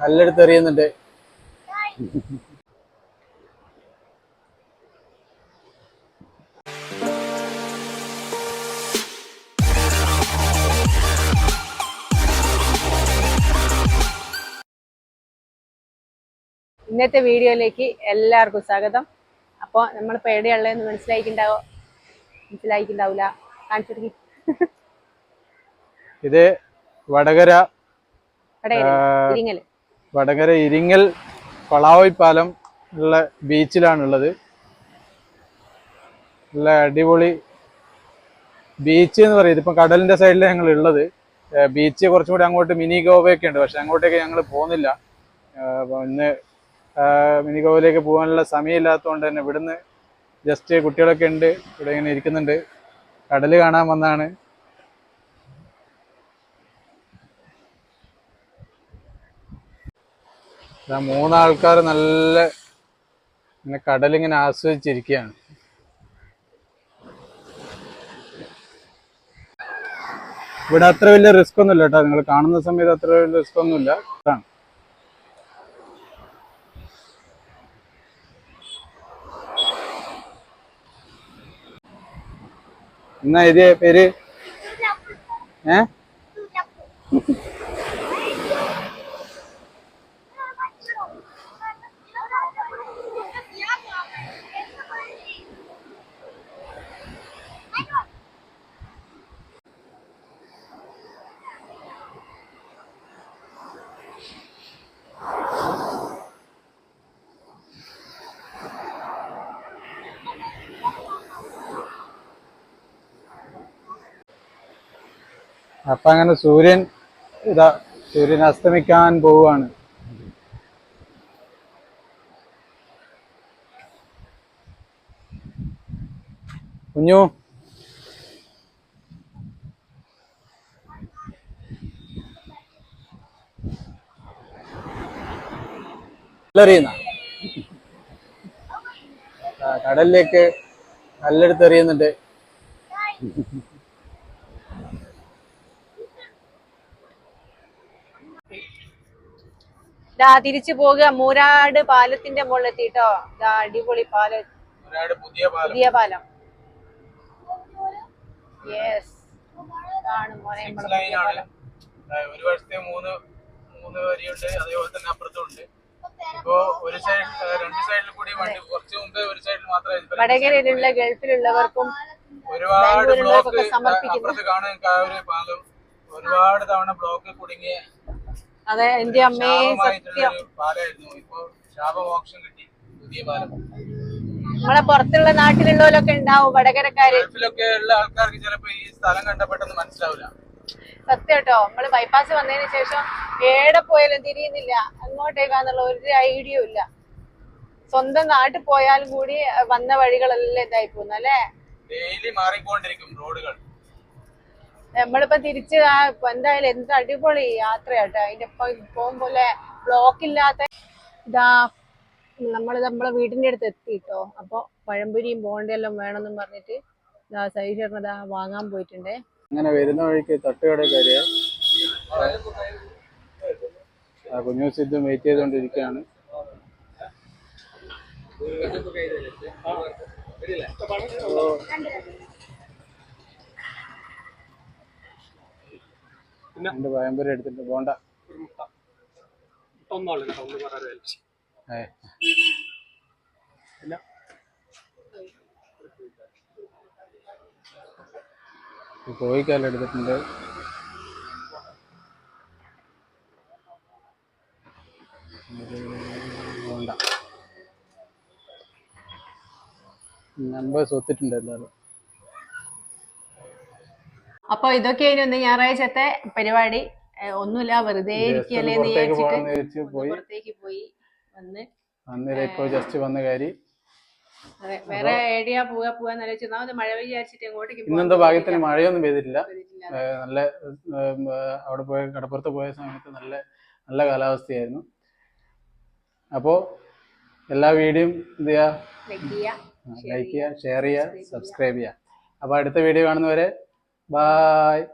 കല്ലെടുത്ത് എറിയുന്നുണ്ട്. ഇന്നത്തെ വീഡിയോയിലേക്ക് എല്ലാവർക്കും സ്വാഗതം. അപ്പോൾ നമ്മളിപ്പോൾ എവിടെയുള്ളതെന്ന് മനസ്സിലായിക്കുണ്ടാവോ മനസ്സിലായിക്കുണ്ടാവില്ല കാണിച്ചിട്ട് ഇത് വടകര ഇരിങ്ങൽ. വടകര ഇരിങ്ങൽ പളാവി പാലം ഉള്ള ബീച്ചിലാണുള്ളത്. നല്ല അടിപൊളി ബീച്ച് എന്ന് പറയുന്നത് ഇപ്പം കടലിന്റെ സൈഡിൽ ഞങ്ങൾ ഉള്ളത് ബീച്ച് കുറച്ചും കൂടി അങ്ങോട്ട് മിനി ഗോവയൊക്കെ ഉണ്ട്. പക്ഷെ അങ്ങോട്ടേക്ക് ഞങ്ങൾ പോകുന്നില്ല. ഇന്ന് മിനി ഗോവയിലേക്ക് പോകാനുള്ള സമയമില്ലാത്തതുകൊണ്ട് തന്നെ ഇവിടുന്ന് ജസ്റ്റ് കുട്ടികളൊക്കെ ഉണ്ട്. ഇവിടെ ഇങ്ങനെ ഇരിക്കുന്നുണ്ട്. കടൽ കാണാൻ വന്നാണ്. മൂന്നാൾക്കാർ നല്ല ഇങ്ങനെ കടലിങ്ങനെ ആസ്വദിച്ചിരിക്കുകയാണ്. ഇവിടെ അത്ര വലിയ റിസ്ക് ഒന്നുമില്ല കേട്ടോ. നിങ്ങൾ കാണുന്ന സമയത്ത് അത്ര വലിയ റിസ്ക് ഒന്നുമില്ല. ഇതാണ്. എന്നാ ഇത് പേര്? ഏ? അപ്പൊ അങ്ങനെ സൂര്യൻ ഇതാ സൂര്യൻ അസ്തമിക്കാൻ പോവുകയാണ്. കുഞ്ഞു. കല്ലെറിയുന്ന. ആ, കടലിലേക്ക് കല്ലെടുത്ത് ദാ തിരിച്ചു പോകുക മൂരാട് പാലത്തിന്റെ മുകളിൽ എത്തിട്ടോ ദാ അടിപൊളി പാലം പുതിയ പാലം. പുതിയ പാലം. യെസ് ഒരു വശത്തെ മൂന്ന് മൂന്ന് വരിയുണ്ട്. അതേപോലെ തന്നെ അപ്പുറത്തും ഉണ്ട് ഇപ്പോ ഒരു സൈഡ് രണ്ട് സൈഡിൽ കൂടി വണ്ടി കുറച്ച് മുമ്പേ ഒരു സൈഡിൽ മാത്രമേ വടകരയിലുള്ള ഗൾഫിലുള്ളവർക്കും ഒരുപാട് ബ്ലോക്ക് സമർപ്പിക്കുന്നു. അപ്പുറത്ത് കാണാൻ ഒരു പാലം. ഒരുപാട് തവണ ബ്ലോക്ക് കുടുങ്ങിയ അതെ എന്റെ അമ്മേ സത്യം. നമ്മളെ പുറത്തുള്ള നാട്ടിലുള്ളവരൊക്കെ ഉണ്ടാവും വടകരക്കാര്. സത്യട്ടോ ആൾക്കാർക്ക് ചിലപ്പോ ഈ സ്ഥലം കണ്ട മനസ്സിലാവില്ല. സത്യം കേട്ടോ. നമ്മൾ ബൈപ്പാസ് വന്നതിന് ശേഷം ഏടെ പോയാലും തിരിയുന്നില്ല. അങ്ങോട്ടേക്കാന്നുള്ള ഒരു ഐഡിയ ഇല്ല. സ്വന്തം നാട്ടിൽ പോയാലും കൂടി വന്ന വഴികളെല്ലാം ഇതായി പോകുന്നു അല്ലേ? ഡെയിലി മാറിക്കൊണ്ടിരിക്കും റോഡുകൾ നമ്മളിപ്പോ തിരിച്ച് ആ എന്തായാലും എന്ത് അടിപൊളി യാത്രയാട്ടോ. അതിന്റെ ഇപ്പൊ പോകും പോലെ ബ്ലോക്ക് ഇല്ലാത്ത ഇതാ നമ്മൾ നമ്മളെ വീടിന്റെ അടുത്ത് എത്തിട്ടോ. അപ്പൊ പഴംപൊരിയും ബോണ്ടിയെല്ലാം വേണമെന്നും പറഞ്ഞിട്ട് ഇതാ സൈഷറിന് ഇതാ വാങ്ങാൻ പോയിട്ടുണ്ട്. അങ്ങനെ വരുന്ന വഴിക്ക് തട്ടുകട കയറിയ ആ കുഞ്ഞു സിദ്ധും വെയിറ്റ് ചെയ്തുകൊണ്ടിരിക്കുകയാണ് രണ്ട് പഴംപൊരി എടുത്തിട്ട് പോണ്ട. ഏ. കോഴിക്കാല എടുത്തിട്ടുണ്ട്. നമ്പേഴ്സ് ഒത്തിട്ടുണ്ട് എല്ലാവരും. അപ്പൊ ഇതൊക്കെയായിരുന്നു ഇന്ന് ഞായറാഴ്ചത്തെ പരിപാടി. ഒന്നുമില്ല വെറുതെ ഇരിക്കല്ലേ പുറത്തേക്ക് പോയി. വന്ന്. ജസ്റ്റ് വന്ന കാര്യം. വേറെ എവിടെയാ പോവാ ആലോചിച്ചു ഒന്നാമത് മഴ വിചാരിച്ചിട്ട് എങ്ങോട്ടേക്ക് ഇന്നെന്തോ ഭാഗ്യത്തിന് മഴയൊന്നും പെയ്തിട്ടില്ല. നല്ല അവിടെ പോയ കടപ്പുറത്ത് പോയ സമയത്ത് നല്ല നല്ല കാലാവസ്ഥയായിരുന്നു. അപ്പോ എല്ലാ വീഡിയോയും എന്ത് ചെയ്യാ, ലൈക്ക് ചെയ്യുക ഷെയർ ചെയ്യുക സബ്സ്ക്രൈബ് ചെയ്യുക അപ്പോൾ അടുത്ത വീഡിയോ കാണുന്നവരെ Bye.